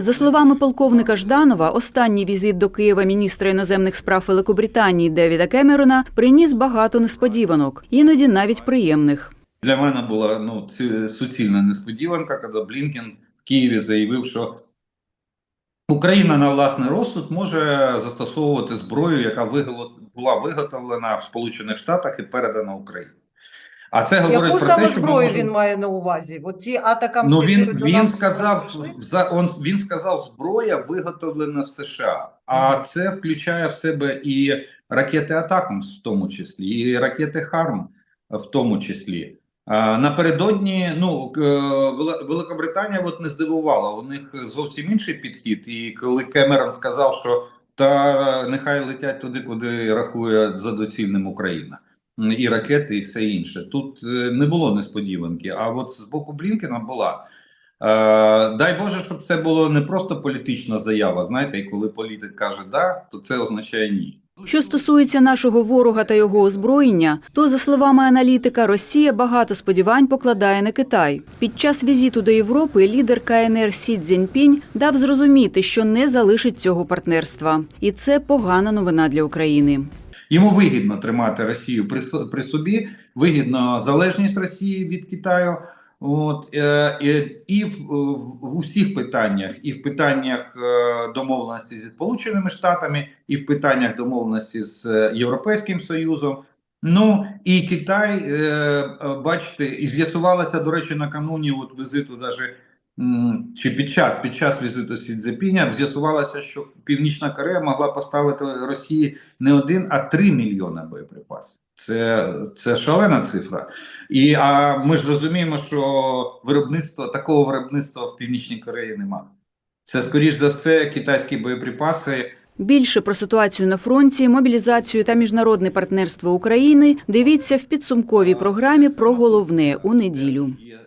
За словами полковника Жданова, останній візит до Києва міністра іноземних справ Великобританії Девіда Кемерона приніс багато несподіванок, іноді навіть приємних. Для мене була ну суцільна несподіванка, коли Блінкен в Києві заявив, що Україна на власний розсуд може застосовувати зброю, яка була виготовлена в Сполучених Штатах і передана Україні. А це говорить Яку про саме те, що зброю можемо- він має на увазі? От ці атакам Ну він він сказав за он він сказав зброя виготовлена в США, а це включає в себе і ракети Атакамс, в тому числі, і ракети Харм, в тому числі. А, напередодні, ну Великобританія от не здивувала. У них зовсім інший підхід. І коли Кемерон сказав, що та нехай летять туди, куди рахує за доцільним Україна. І ракети, і все інше. Тут е, не було несподіванки. А от з боку Блінкена була. Е, дай Боже, щоб це було не просто політична заява. Знаєте, і коли політик каже да, то це означає ні. Що стосується нашого ворога та його озброєння, то за словами аналітика, Росія багато сподівань покладає на Китай. Під час візиту до Європи лідер КНР Сі Цзіньпінь дав зрозуміти, що не залишить цього партнерства, і це погана новина для України. Йому вигідно тримати Росію при, при собі, вигідно залежність Росії від Китаю. От е, і, в, в, усіх питаннях, і в питаннях е, домовленості зі Сполученими Штатами, і в питаннях домовленості з е, Європейським Союзом. Ну і Китай, е, е, бачите, і з'ясувалося, до речі, накануні от візиту, м, чи під час під час візиту Сі Цзепіня, з'ясувалося, що Північна Корея могла поставити Росії не один, а три мільйони боєприпасів. Це, це шалена цифра. І а ми ж розуміємо, що виробництва такого виробництва в Північній Кореї немає. Це скоріш за все китайські боєприпаси. Більше про ситуацію на фронті, мобілізацію та міжнародне партнерство України дивіться в підсумковій програмі про головне у неділю.